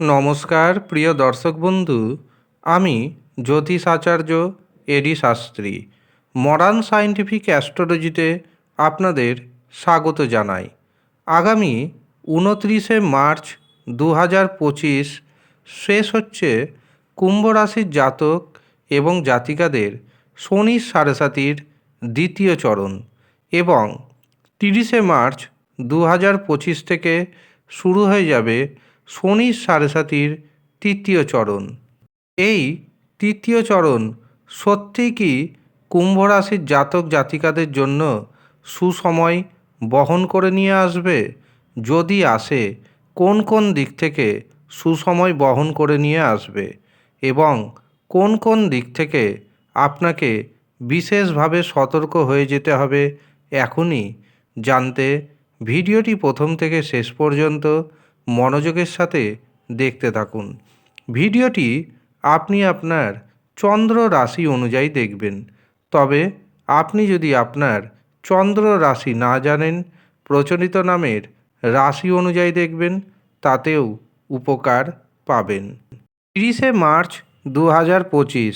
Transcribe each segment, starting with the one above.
নমস্কার, প্রিয় দর্শক বন্ধু। আমি জ্যোতিষ আচার্য এডি শাস্ত্রী। মডার্ন সায়েন্টিফিক অ্যাস্ট্রোলজিতে আপনাদের স্বাগত জানাই। আগামী উনত্রিশে মার্চ দু হাজার পঁচিশ, শেষ হচ্ছে কুম্ভ রাশির জাতক এবং জাতিকাদের শনির সাড়ে দ্বিতীয় চরণ এবং তিরিশে মার্চ দু হাজার পঁচিশ থেকে শুরু হয়ে যাবে শনির সাড়ে সাতির তৃতীয় চরণ। এই তৃতীয় চরণ সত্যিই কি কুম্ভ রাশির জাতক জাতিকাদের জন্য সুসময় বহন করে নিয়ে আসবে? যদি আসে, কোন কোন দিক থেকে সুসময় বহন করে নিয়ে আসবে? এবং কোন কোন দিক থেকে আপনাকে বিশেষভাবে সতর্ক হয়ে যেতে হবে এখনই? জানতে ভিডিওটি প্রথম থেকে শেষ পর্যন্ত মনোযোগের সাথে দেখতে থাকুন। ভিডিওটি আপনি আপনার চন্দ্র রাশি অনুযায়ী দেখবেন। তবে আপনি যদি আপনার চন্দ্র রাশি না জানেন, প্রচলিত নামের রাশি অনুযায়ী দেখবেন, তাতেও উপকার পাবেন। তিরিশে মার্চ দু হাজার পঁচিশ,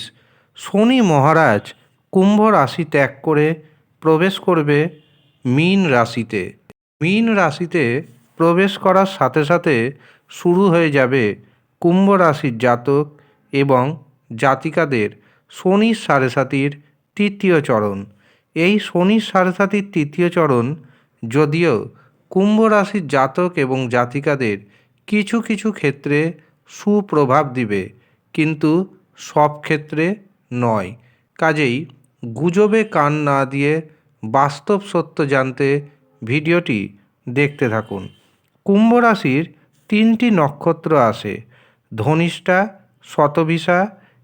শনি মহারাজ কুম্ভ রাশি ত্যাগ করে প্রবেশ করবে মীন রাশিতে। মীন রাশিতে প্রবেশ করার সাথে সাথে শুরু হয়ে যাবে কুম্ভ রাশির জাতক এবং জাতিকাদের শনির সাড়ে সাতির তৃতীয় চরণ। এই শনির সাড়ে সাতির তৃতীয় চরণ যদিও কুম্ভ রাশির জাতক এবং জাতিকাদের কিছু কিছু ক্ষেত্রে সুপ্রভাব দিবে, কিন্তু সব ক্ষেত্রে নয়। কাজেই গুজবে কান না দিয়ে বাস্তব সত্য জানতে ভিডিওটি দেখতে থাকুন। কুম্ভ রাশির তিনটি নক্ষত্র আসে ধনিষ্ঠা শতভিসা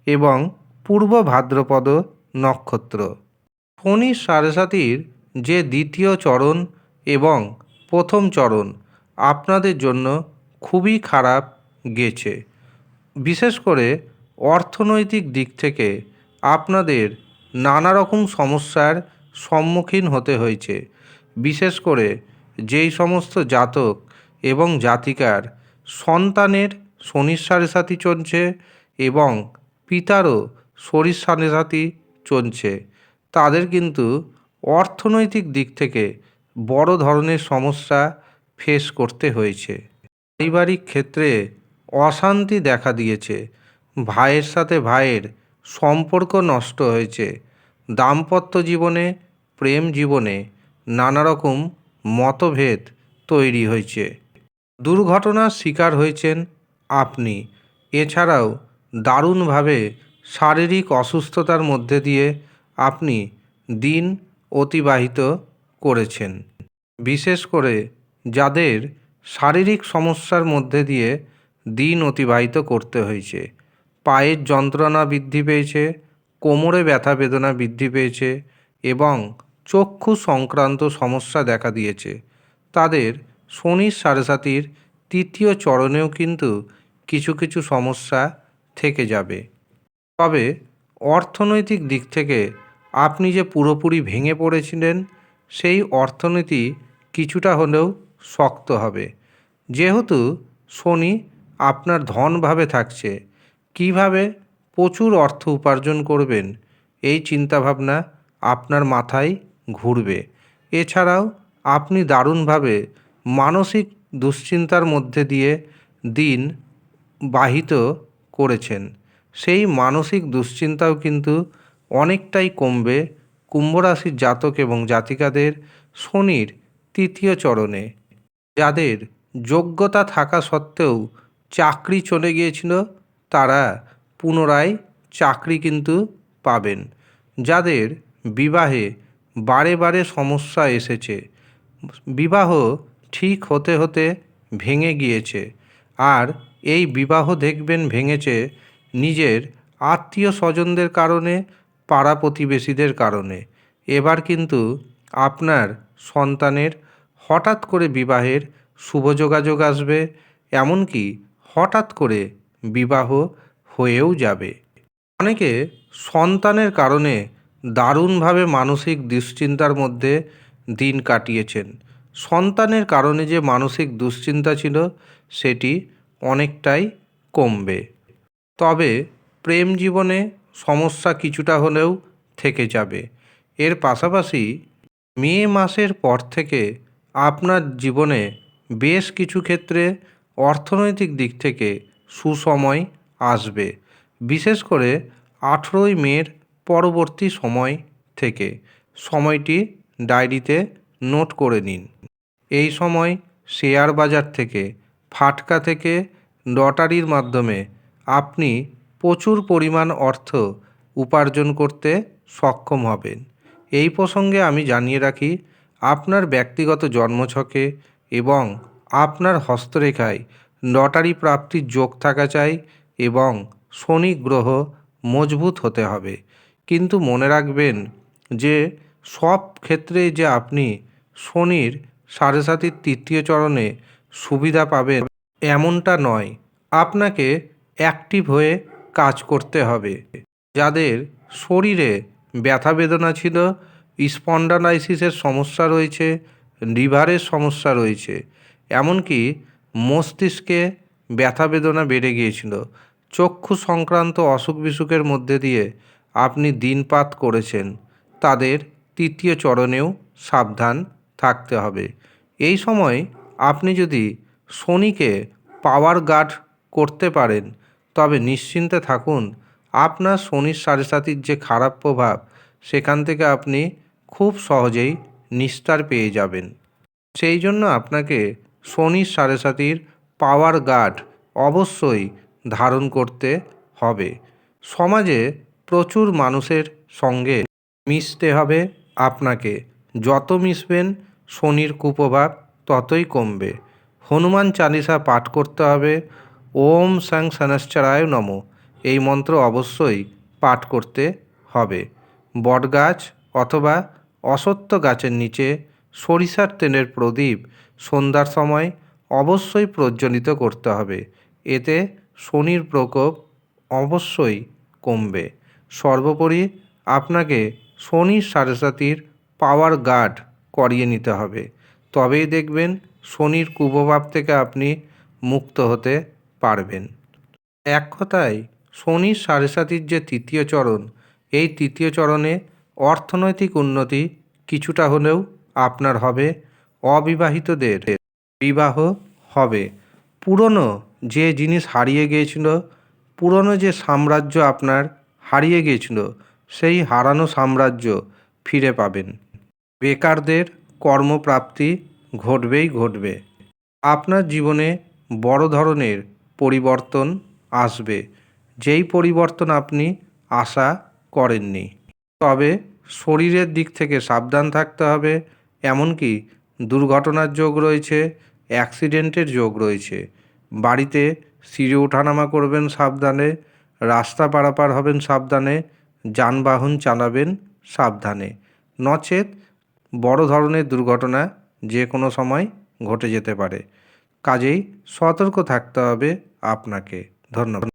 এবং পূর্ব ভাদ্রপদ নক্ষত্র। শনি সাড়ে সাতির যে দ্বিতীয় চরণ এবং প্রথম চরণ আপনাদের জন্য খুবই খারাপ গেছে। বিশেষ করে অর্থনৈতিক দিক থেকে আপনাদের নানা রকম সমস্যার সম্মুখীন হতে হয়েছে। বিশেষ করে যেই সমস্ত জাতক এবং জাতিকার সন্তানের শনির সাড়ে সাথী চলছে এবং পিতারও শরীর সাড়ে সাথী চলছে। তাদের কিন্তু অর্থনৈতিক দিক থেকে বড় ধরনের সমস্যা ফেস করতে হয়েছে। পারিবারিক ক্ষেত্রে অশান্তি দেখা দিয়েছে। ভাইয়ের সাথে ভাইয়ের সম্পর্ক নষ্ট হয়েছে। দাম্পত্য জীবনে, প্রেম জীবনে নানা রকম মতভেদ তৈরি হয়েছে। দুর্ঘটনার শিকার হয়েছেন আপনি। এছাড়াও দারুণভাবে শারীরিক অসুস্থতার মধ্যে দিয়ে আপনি দিন অতিবাহিত করেছেন। বিশেষ করে যাদের শারীরিক সমস্যার মধ্যে দিয়ে দিন অতিবাহিত করতে হয়েছে। পায়ের যন্ত্রণা বৃদ্ধি পেয়েছে, কোমরে ব্যথা বেদনা বৃদ্ধি পেয়েছে এবং চক্ষু সংক্রান্ত সমস্যা দেখা দিয়েছে। তাদের শনির সাড়ে তৃতীয় চরণেও কিন্তু কিছু কিছু সমস্যা থেকে যাবে। তবে অর্থনৈতিক দিক থেকে আপনি যে পুরোপুরি ভেঙে পড়েছিলেন, সেই অর্থনীতি কিছুটা হলেও শক্ত হবে। যেহেতু শনি আপনার ধনভাবে থাকছে, কীভাবে প্রচুর অর্থ উপার্জন করবেন, এই চিন্তাভাবনা আপনার মাথায় ঘুরবে। এছাড়াও আপনি দারুণভাবে মানসিক দুশ্চিন্তার মধ্যে দিয়ে দিন বাহিত করেছেন। সেই মানসিক দুশ্চিন্তাও কিন্তু অনেকটাই কমবে কুম্ভ রাশির জাতক এবং জাতিকাদের শনির তৃতীয় চরণে। যাদের যোগ্যতা থাকা সত্ত্বেও চাকরি চলে গিয়েছিল, তারা পুনরায় চাকরি কিন্তু পাবেন। যাদের বিবাহে বারে বারে সমস্যা এসেছে, বিবাহ ঠিক হতে হতে ভেঙে গিয়েছে। আর এই বিবাহ দেখবেন ভেঙেছে নিজের আত্মীয় স্বজনদের কারণে পাড়া প্রতিবেশীদের কারণে। এবার কিন্তু আপনার সন্তানের হঠাৎ করে বিবাহের শুভ যোগাযোগ আসবে, এমনকি হঠাৎ করে বিবাহ হয়েও যাবে। অনেকে সন্তানের কারণে দারুণভাবে মানসিক দুশ্চিন্তার মধ্যে দিন কাটিয়েছেন। সন্তানের কারণে যে মানসিক দুশ্চিন্তা ছিল, সেটি অনেকটাই কমবে। তবে প্রেম জীবনে সমস্যা কিছুটা হলেও থেকে যাবে। এর পাশাপাশি মে মাসের পর থেকে আপনার জীবনে বেশ কিছু ক্ষেত্রে অর্থনৈতিক দিক থেকে সুসময় আসবে। বিশেষ করে আঠেরোই মের পরবর্তী সময় থেকে। সময়টি ডায়েরিতে নোট করে নিন। এই সময় শেয়ার বাজার থেকে, ফাটকা থেকে, লটারির মাধ্যমে আপনি প্রচুর পরিমাণ অর্থ উপার্জন করতে সক্ষম হবেন। এই প্রসঙ্গে আমি জানিয়ে রাখি, আপনার ব্যক্তিগত জন্মছকে এবং আপনার হস্তরেখায় লটারি প্রাপ্তির যোগ থাকা চাই এবং শনি গ্রহ মজবুত হতে হবে। কিন্তু মনে রাখবেন যে সব ক্ষেত্রে যে আপনি শনির সাড়ে সাতির তৃতীয় চরণে সুবিধা পাবেন এমনটা নয়। আপনাকে অ্যাক্টিভ হয়ে কাজ করতে হবে। যাদের শরীরে ব্যথা বেদনা ছিল স্পন্ডালাইসিসের সমস্যা রয়েছে লিভারের সমস্যা রয়েছে, এমনকি মস্তিষ্কে ব্যথা বেদনা বেড়ে গিয়েছিল, চক্ষু সংক্রান্ত অসুখ বিসুখের মধ্যে দিয়ে আপনি দিনপাত করেছেন, তাদের তৃতীয় চরণেও সাবধান থাকতে হবে। এই সময় আপনি যদি শনিকে পাওয়ার গার্ড করতে পারেন, তবে নিশ্চিন্তে থাকুন, আপনার শনির সাড়ে সাতির যে খারাপ প্রভাব, সেখান থেকে আপনি খুব সহজেই নিস্তার পেয়ে যাবেন। সেই জন্য আপনাকে শনির সাড়ে সাতির পাওয়ার গার্ড অবশ্যই ধারণ করতে হবে। সমাজে প্রচুর মানুষের সঙ্গে মিশতে হবে আপনাকে। যত মিশবেন শনির কুপ্রভাব ততই কমবে। হনুমান চালিসা পাঠ করতে হবে। ওম সাং শনশ্চরায় নম। এই মন্ত্র অবশ্যই পাঠ করতে হবে। বটগাছ অথবা অসত্য গাছের নিচে সরিষার তেলের প্রদীপ সন্ধ্যার সময় অবশ্যই প্রজ্বলিত করতে হবে। এতে শনির প্রকোপ অবশ্যই কমবে। সর্বোপরি আপনাকে শনির সাড়ে পাওয়ার গার্ড করিয়ে নিতে হবে। তবেই দেখবেন শনির কুপ্রভাব থেকে আপনি মুক্ত হতে পারবেন। এক কথায়, শনির সাড়ে সাতির যে তৃতীয় চরণ, এই তৃতীয় চরণে অর্থনৈতিক উন্নতি কিছুটা হলেও আপনার হবে, অবিবাহিতদের বিবাহ হবে। পুরনো যে জিনিস হারিয়ে গিয়েছিল, পুরনো যে সাম্রাজ্য আপনার হারিয়ে গিয়েছিল, সেই হারানো সাম্রাজ্য ফিরে পাবেন। বেকারদের কর্মপ্রাপ্তি ঘটবেই ঘটবে। আপনার জীবনে বড় ধরনের পরিবর্তন আসবে, যেই পরিবর্তন আপনি আশা করেননি। তবে শরীরের দিক থেকে সাবধান থাকতে হবে, এমনকি দুর্ঘটনার যোগ রয়েছে, অ্যাক্সিডেন্টের যোগ রয়েছে। বাড়িতে সিঁড়ি ওঠানামা করবেন সাবধানে, রাস্তা পারাপার হবেন সাবধানে, যানবাহন চালাবেন সাবধানে। নচেত বড় ধরনের দুর্ঘটনা যে কোনো সময় ঘটে যেতে পারে। কাজেই সতর্ক থাকতে হবে আপনাকে। ধন্যবাদ।